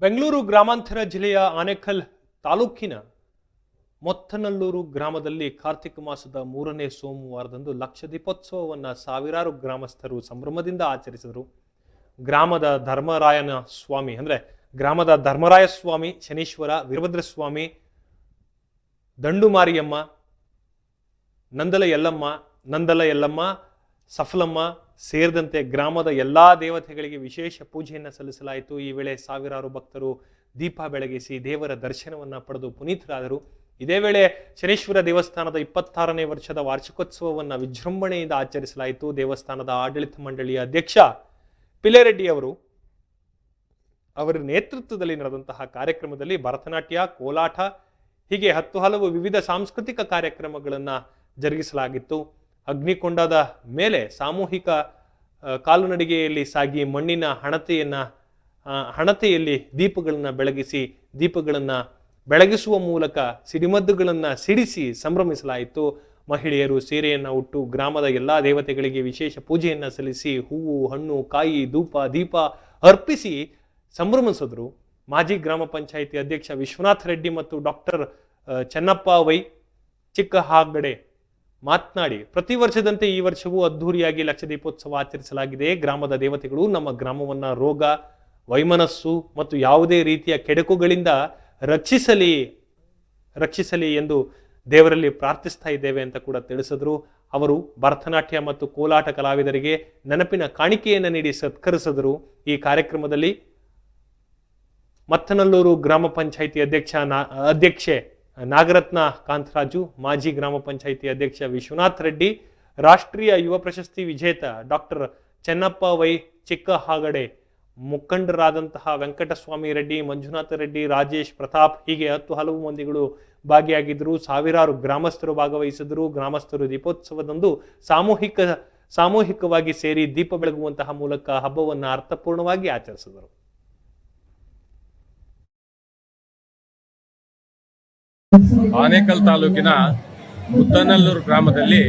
ಬೆಂಗಳೂರು ಗ್ರಾಮಾಂತರ ಜಿಲ್ಲೆಯ ಆನೇಕಲ್ ತಾಲೂಕಿನ ಮೊತ್ತನಲ್ಲೂರು ಗ್ರಾಮದಲ್ಲಿ ಕಾರ್ತಿಕ ಮಾಸದ ಮೂರನೇ ಸೋಮವಾರದಂದು ಲಕ್ಷ ದೀಪೋತ್ಸವವನ್ನು ಸಾವಿರಾರು ಗ್ರಾಮಸ್ಥರು ಸಂಭ್ರಮದಿಂದ ಆಚರಿಸಿದರು. ಗ್ರಾಮದ ಧರ್ಮರಾಯನ ಸ್ವಾಮಿ ಅಂದರೆ ಗ್ರಾಮದ ಧರ್ಮರಾಯ ಸ್ವಾಮಿ ಶನೀಶ್ವರ, ವೀರಭದ್ರ ಸ್ವಾಮಿ, ದಂಡುಮಾರಿಯಮ್ಮ ನಂದಲ ಯಲ್ಲಮ್ಮ ನಂದಲ ಯಲ್ಲಮ್ಮ ಸಫಲಮ್ಮ ಸೇರಿದಂತೆ ಗ್ರಾಮದ ಎಲ್ಲಾ ದೇವತೆಗಳಿಗೆ ವಿಶೇಷ ಪೂಜೆಯನ್ನು ಸಲ್ಲಿಸಲಾಯಿತು. ಈ ವೇಳೆ ಸಾವಿರಾರು ಭಕ್ತರು ದೀಪ ಬೆಳಗಿಸಿ ದೇವರ ದರ್ಶನವನ್ನು ಪಡೆದು ಪುನೀತರಾದರು. ಇದೇ ವೇಳೆ ಶನೀಶ್ವರ ದೇವಸ್ಥಾನದ ಇಪ್ಪತ್ತಾರನೇ ವರ್ಷದ ವಾರ್ಷಿಕೋತ್ಸವವನ್ನು ವಿಜೃಂಭಣೆಯಿಂದ ಆಚರಿಸಲಾಯಿತು. ದೇವಸ್ಥಾನದ ಆಡಳಿತ ಮಂಡಳಿಯ ಅಧ್ಯಕ್ಷ ಪಿಲೆರೆಡ್ಡಿ ಅವರು ಅವರ ನೇತೃತ್ವದಲ್ಲಿ ನಡೆದಂತಹ ಕಾರ್ಯಕ್ರಮದಲ್ಲಿ ಭರತನಾಟ್ಯ, ಕೋಲಾಟ, ಹೀಗೆ ಹತ್ತು ಹಲವು ವಿವಿಧ ಸಾಂಸ್ಕೃತಿಕ ಕಾರ್ಯಕ್ರಮಗಳನ್ನು ಜರುಗಿಸಲಾಗಿತ್ತು. ಅಗ್ನಿಕೊಂಡದ ಮೇಲೆ ಸಾಮೂಹಿಕ ಕಾಲುನಡಿಗೆಯಲ್ಲಿ ಸಾಗಿ ಮಣ್ಣಿನ ಹಣತೆಯನ್ನು ಹಣತೆಯಲ್ಲಿ ದೀಪಗಳನ್ನು ಬೆಳಗಿಸಿ, ದೀಪಗಳನ್ನು ಬೆಳಗಿಸುವ ಮೂಲಕ ಸಿಡಿಮದ್ದುಗಳನ್ನು ಸಿಡಿಸಿ ಸಂಭ್ರಮಿಸಲಾಯಿತು. ಮಹಿಳೆಯರು ಸೀರೆಯನ್ನು ಉಟ್ಟು ಗ್ರಾಮದ ಎಲ್ಲ ದೇವತೆಗಳಿಗೆ ವಿಶೇಷ ಪೂಜೆಯನ್ನು ಸಲ್ಲಿಸಿ ಹೂವು, ಹಣ್ಣು, ಕಾಯಿ, ಧೂಪ, ದೀಪ ಅರ್ಪಿಸಿ ಸಂಭ್ರಮಿಸಿದ್ರು. ಮಾಜಿ ಗ್ರಾಮ ಪಂಚಾಯಿತಿ ಅಧ್ಯಕ್ಷ ವಿಶ್ವನಾಥ್ ರೆಡ್ಡಿ ಮತ್ತು ಡಾಕ್ಟರ್ ಚೆನ್ನಪ್ಪ ವೈ ಚಿಕ್ಕ ಹಾಗಡೆ ಮಾತನಾಡಿ, ಪ್ರತಿ ವರ್ಷದಂತೆ ಈ ವರ್ಷವೂ ಅದ್ಧೂರಿಯಾಗಿ ಲಕ್ಷ ದೀಪೋತ್ಸವ ಆಚರಿಸಲಾಗಿದೆ. ಗ್ರಾಮದ ದೇವತೆಗಳು ನಮ್ಮ ಗ್ರಾಮವನ್ನ ರೋಗ, ವೈಮನಸ್ಸು ಮತ್ತು ಯಾವುದೇ ರೀತಿಯ ಕೆಡಕುಗಳಿಂದ ರಕ್ಷಿಸಲಿ ರಕ್ಷಿಸಲಿ ಎಂದು ದೇವರಲ್ಲಿ ಪ್ರಾರ್ಥಿಸ್ತಾ ಇದ್ದೇವೆ ಅಂತ ಕೂಡ ತಿಳಿಸಿದ್ರು. ಅವರು ಭರತನಾಟ್ಯ ಮತ್ತು ಕೋಲಾಟ ಕಲಾವಿದರಿಗೆ ನೆನಪಿನ ಕಾಣಿಕೆಯನ್ನು ನೀಡಿ ಸತ್ಕರಿಸಿದರು. ಈ ಕಾರ್ಯಕ್ರಮದಲ್ಲಿ ಮತ್ತನಲ್ಲೂರು ಗ್ರಾಮ ಪಂಚಾಯಿತಿ ಅಧ್ಯಕ್ಷ ನಾ, ಅಧ್ಯಕ್ಷೆ ನಾಗರತ್ನ ಕಾಂತರಾಜು, ಮಾಜಿ ಗ್ರಾಮ ಪಂಚಾಯಿತಿ ಅಧ್ಯಕ್ಷ ವಿಶ್ವನಾಥ್ ರೆಡ್ಡಿ, ರಾಷ್ಟ್ರೀಯ ಯುವ ಪ್ರಶಸ್ತಿ ವಿಜೇತ ಡಾಕ್ಟರ್ ಚೆನ್ನಪ್ಪ ವೈ ಚಿಕ್ಕ ಹಾಗಡೆ ಮುಖಂಡರಾದಂತಹ ವೆಂಕಟಸ್ವಾಮಿ ರೆಡ್ಡಿ, ಮಂಜುನಾಥ ರೆಡ್ಡಿ, ರಾಜೇಶ್ ಪ್ರತಾಪ್ ಹೀಗೆ ಹತ್ತು ಹಲವು ಮಂದಿಗಳು ಭಾಗಿಯಾಗಿದ್ದರು. ಸಾವಿರಾರು ಗ್ರಾಮಸ್ಥರು ಭಾಗವಹಿಸಿದರು ಗ್ರಾಮಸ್ಥರು ದೀಪೋತ್ಸವದಂದು ಸಾಮೂಹಿಕ, ಸಾಮೂಹಿಕವಾಗಿ ಸೇರಿ ದೀಪ ಬೆಳಗುವಂತಹ ಮೂಲಕ ಹಬ್ಬವನ್ನು ಅರ್ಥಪೂರ್ಣವಾಗಿ ಆಚರಿಸಿದರು. ಆನೇಕಲ್ ತಾಲೂಕಿನ ಮುದ್ದನಲ್ಲೂರು ಗ್ರಾಮದಲ್ಲಿ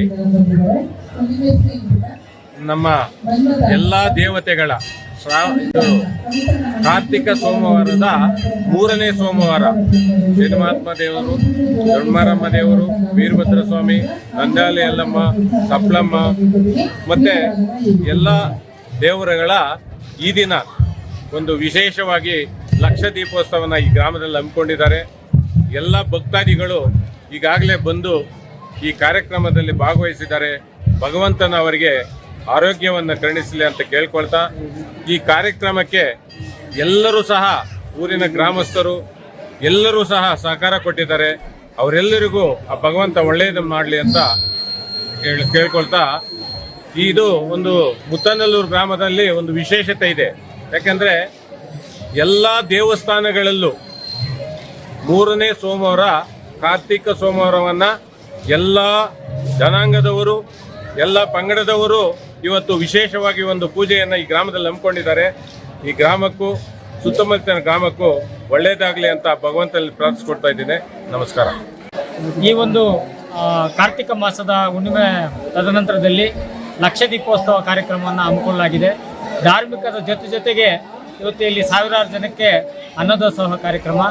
ನಮ್ಮ ಎಲ್ಲ ದೇವತೆಗಳ ಕಾರ್ತಿಕ ಸೋಮವಾರದ ಮೂರನೇ ಸೋಮವಾರ. ಶನಿಮಾತ್ಮ ದೇವರು ದೊಡ್ಡಮಾರಮ್ಮ ದೇವರು, ವೀರಭದ್ರ ಸ್ವಾಮಿ, ನಂದಾಲಿ ಯಲ್ಲಮ್ಮ ಸಪ್ಲಮ್ಮ ಮತ್ತೆ ಎಲ್ಲ ದೇವರುಗಳ ಈ ದಿನ ಒಂದು ವಿಶೇಷವಾಗಿ ಲಕ್ಷ ದೀಪೋತ್ಸವನ ಈ ಗ್ರಾಮದಲ್ಲಿ ಹಮ್ಮಿಕೊಂಡಿದ್ದಾರೆ. ಎಲ್ಲ ಭಕ್ತಾದಿಗಳು ಈಗಾಗಲೇ ಬಂದು ಈ ಕಾರ್ಯಕ್ರಮದಲ್ಲಿ ಭಾಗವಹಿಸಿದ್ದಾರೆ. ಭಗವಂತನ ಅವರಿಗೆ ಆರೋಗ್ಯವನ್ನು ಕರುಣಿಸಲಿ ಅಂತ ಕೇಳ್ಕೊಳ್ತಾ ಈ ಕಾರ್ಯಕ್ರಮಕ್ಕೆ ಎಲ್ಲರೂ ಸಹ ಊರಿನ ಗ್ರಾಮಸ್ಥರು ಎಲ್ಲರೂ ಸಹ ಸಹಕಾರ ಕೊಟ್ಟಿದ್ದಾರೆ. ಅವರೆಲ್ಲರಿಗೂ ಆ ಭಗವಂತ ಒಳ್ಳೆಯದನ್ನು ಮಾಡಲಿ ಅಂತ ಕೇಳ್, ಕೇಳ್ಕೊಳ್ತಾ ಇದು ಒಂದು ಮುತ್ತನಲ್ಲೂರು ಗ್ರಾಮದಲ್ಲಿ ಒಂದು ವಿಶೇಷತೆ ಇದೆ. ಯಾಕೆಂದರೆ ಎಲ್ಲ ದೇವಸ್ಥಾನಗಳಲ್ಲೂ ಮೂರನೇ ಸೋಮವಾರ ಕಾರ್ತಿಕ ಸೋಮವಾರವನ್ನ ಎಲ್ಲ ಜನಾಂಗದವರು, ಎಲ್ಲ ಪಂಗಡದವರು ಇವತ್ತು ವಿಶೇಷವಾಗಿ ಒಂದು ಪೂಜೆಯನ್ನು ಈ ಗ್ರಾಮದಲ್ಲಿ ಹಮ್ಮಿಕೊಂಡಿದ್ದಾರೆ. ಈ ಗ್ರಾಮಕ್ಕೂ, ಸುತ್ತಮುತ್ತಲಿನ ಗ್ರಾಮಕ್ಕೂ ಒಳ್ಳೆಯದಾಗಲಿ ಅಂತ ಭಗವಂತನಲ್ಲಿ ಪ್ರಾರ್ಥಿಸ್ಕೊಡ್ತಾ ಇದ್ದೀನಿ. ನಮಸ್ಕಾರ. ಈ ಒಂದು ಕಾರ್ತಿಕ ಮಾಸದ ಹುಣ್ಣಿಮೆ ತದನಂತರದಲ್ಲಿ ಲಕ್ಷ ದೀಪೋತ್ಸವ ಕಾರ್ಯಕ್ರಮವನ್ನು ಹಮ್ಮಿಕೊಳ್ಳಲಾಗಿದೆ. ಧಾರ್ಮಿಕದ ಜೊತೆ ಜೊತೆಗೆ ಇವತ್ತು ಇಲ್ಲಿ ಸಾವಿರಾರು ಜನಕ್ಕೆ ಅನ್ನದಾಸೋಹ ಕಾರ್ಯಕ್ರಮ.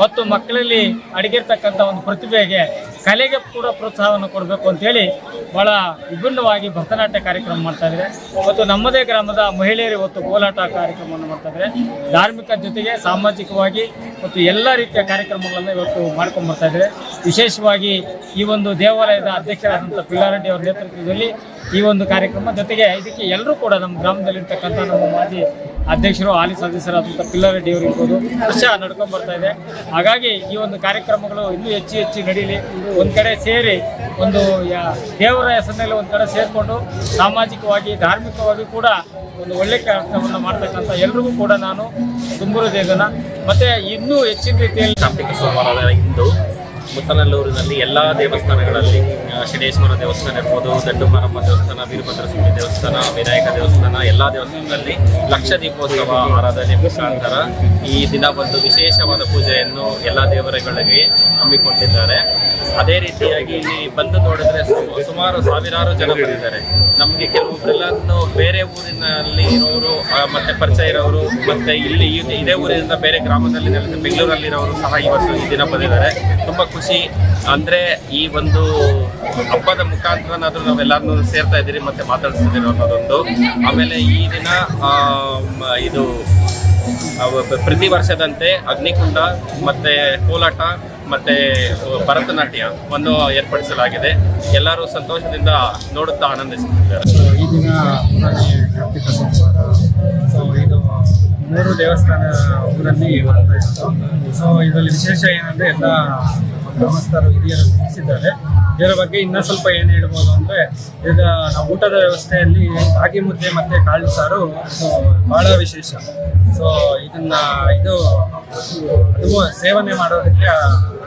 ಮತ್ತು ಮಕ್ಕಳಲ್ಲಿ ಅಡಗಿರ್ತಕ್ಕಂಥ ಒಂದು ಪ್ರತಿಭೆಗೆ ಕಲೆಗೆ ಕೂಡ ಪ್ರೋತ್ಸಾಹವನ್ನು ಕೊಡಬೇಕು ಅಂತೇಳಿ ಭಾಳ ವಿಭಿನ್ನವಾಗಿ ಭರತನಾಟ್ಯ ಕಾರ್ಯಕ್ರಮ ಮಾಡ್ತಾ ಇದ್ದಾರೆ. ಮತ್ತು ನಮ್ಮದೇ ಗ್ರಾಮದ ಮಹಿಳೆಯರು ಇವತ್ತು ಕೋಲಾಟ ಕಾರ್ಯಕ್ರಮವನ್ನು ಮಾಡ್ತಾ ಇದ್ದಾರೆ. ಧಾರ್ಮಿಕ ಜೊತೆಗೆ ಸಾಮಾಜಿಕವಾಗಿ ಮತ್ತು ಎಲ್ಲ ರೀತಿಯ ಕಾರ್ಯಕ್ರಮಗಳನ್ನು ಇವತ್ತು ಮಾಡ್ಕೊಂಡು ಬರ್ತಾ ವಿಶೇಷವಾಗಿ ಈ ಒಂದು ದೇವಾಲಯದ ಅಧ್ಯಕ್ಷರಾದಂಥ ಪಿಲ್ಲಾರೆಡ್ಡಿ ಅವರ ನೇತೃತ್ವದಲ್ಲಿ ಈ ಒಂದು ಕಾರ್ಯಕ್ರಮ ಜೊತೆಗೆ ಇದಕ್ಕೆ ಎಲ್ಲರೂ ಕೂಡ ನಮ್ಮ ಗ್ರಾಮದಲ್ಲಿರ್ತಕ್ಕಂಥ ನಮ್ಮ ಮಾಜಿ ಅಧ್ಯಕ್ಷರು ಹಾಲಿ ಸದಸ್ಯರಾದಂಥ ಪಿಲ್ಲಾರೆಡ್ಡಿ ಅವರು ಇರ್ಬೋದು, ವರ್ಷ ನಡ್ಕೊಂಡು ಬರ್ತಾ ಇದೆ. ಹಾಗಾಗಿ ಈ ಒಂದು ಕಾರ್ಯಕ್ರಮಗಳು ಇನ್ನೂ ಹೆಚ್ಚು ಹೆಚ್ಚು ನಡೀಲಿ. ಒಂದು ಕಡೆ ಸೇರಿ ಒಂದು ದೇವರ ಹೆಸರಿನಲ್ಲಿ ಒಂದು ಕಡೆ ಸೇರಿಕೊಂಡು ಸಾಮಾಜಿಕವಾಗಿ, ಧಾರ್ಮಿಕವಾಗಿ ಕೂಡ ಒಂದು ಒಳ್ಳೆ ಕೆಲಸವನ್ನು ಮಾಡ್ತಕ್ಕಂಥ ಎಲ್ರಿಗೂ ಕೂಡ ನಾನು ತುಂಬುರು ದೇಗನ. ಮತ್ತೆ ಇನ್ನೂ ಹೆಚ್ಚಿನ ರೀತಿಯಲ್ಲಿ ಕಾರ್ತಿಕ ಸೋಮವಾರ ಇಂದು ಮುತ್ತನಲ್ಲೂರಿನಲ್ಲಿ ಎಲ್ಲ ದೇವಸ್ಥಾನಗಳಲ್ಲಿ ಶನೇಶ್ವರ ದೇವಸ್ಥಾನ ಇರ್ಬೋದು ದಂಡುಮಾರಮ್ಮ ದೇವಸ್ಥಾನ ವೀರಭದ್ರ ಸ್ವಾಮಿ ದೇವಸ್ಥಾನ, ವಿನಾಯಕ ದೇವಸ್ಥಾನ, ಎಲ್ಲ ದೇವಸ್ಥಾನಗಳಲ್ಲಿ ಲಕ್ಷ ದೀಪೋತ್ಸವ ಆರಾಧನೆ ಮುಖಾಂತರ ಈ ದಿನ ಒಂದು ವಿಶೇಷವಾದ ಪೂಜೆಯನ್ನು ಎಲ್ಲ ದೇವರುಗಳಿಗೆ ಹಮ್ಮಿಕೊಂಡಿದ್ದಾರೆ. ಅದೇ ರೀತಿಯಾಗಿ ಇಲ್ಲಿ ಬಂದು ನೋಡಿದ್ರೆ ಸುಮಾರು ಸಾವಿರಾರು ಜನ ಬಂದಿದ್ದಾರೆ. ನಮಗೆ ಕೆಲವೊಬ್ಬರೆಲ್ಲನ್ನು ಬೇರೆ ಊರಿನಲ್ಲಿ ಇರೋರು ಮತ್ತೆ ಪರಿಚಯ ಇರೋರು, ಮತ್ತೆ ಇಲ್ಲಿ ಇದೇ ಊರಿನಿಂದ ಬೇರೆ ಗ್ರಾಮದಲ್ಲಿ ಬೆಂಗಳೂರಲ್ಲಿ ಬೆಂಗಳೂರಲ್ಲಿರೋರು ಸಹ ಇವತ್ತು ಈ ದಿನ ಬಂದಿದ್ದಾರೆ. ತುಂಬ ಖುಷಿ. ಅಂದ್ರೆ ಈ ಒಂದು ಹಬ್ಬದ ಮುಖಾಂತರನಾದ್ರೂ ನಾವೆಲ್ಲರನ್ನೂ ಸೇರ್ತಾ ಇದ್ದೀರಿ, ಮತ್ತೆ ಮಾತಾಡಿಸ್ತಿದ್ದೀರಿ ಅನ್ನೋದೊಂದು. ಆಮೇಲೆ ಈ ದಿನ ಇದು ಪ್ರತಿ ವರ್ಷದಂತೆ ಅಗ್ನಿಕುಂಡ, ಮತ್ತೆ ಕೋಲಾಟ ಮತ್ತೆ ಭರತನಾಟ್ಯ ಒಂದು ಏರ್ಪಡಿಸಲಾಗಿದೆ. ಎಲ್ಲರೂ ಸಂತೋಷದಿಂದ ನೋಡುತ್ತಾ ಆನಂದಿಸುತ್ತಿದ್ದಾರೆ. ಈ ದಿನ ಸೊ, ಇದು ಮೂರು ದೇವಸ್ಥಾನ ಊರಲ್ಲಿ ಸೊ ಇದರಲ್ಲಿ ವಿಶೇಷ ಏನಂದ್ರೆ ಎಲ್ಲ ಗ್ರಾಮಸ್ಥರು, ಹಿರಿಯರು ತಿಳಿಸಿದ್ದಾರೆ. ಇದರ ಬಗ್ಗೆ ಇನ್ನೂ ಸ್ವಲ್ಪ ಏನು ಹೇಳ್ಬೋದು ಅಂದ್ರೆ, ಈಗ ನಾವು ಊಟದ ವ್ಯವಸ್ಥೆಯಲ್ಲಿ ರಾಗಿ ಮುದ್ದೆ ಮತ್ತೆ ಕಾಳು ಸಾರು ಬಹಳ ವಿಶೇಷ. ಸೊ ಇದನ್ನ, ಇದು, ಅದು ಸೇವನೆ ಮಾಡೋದಕ್ಕೆ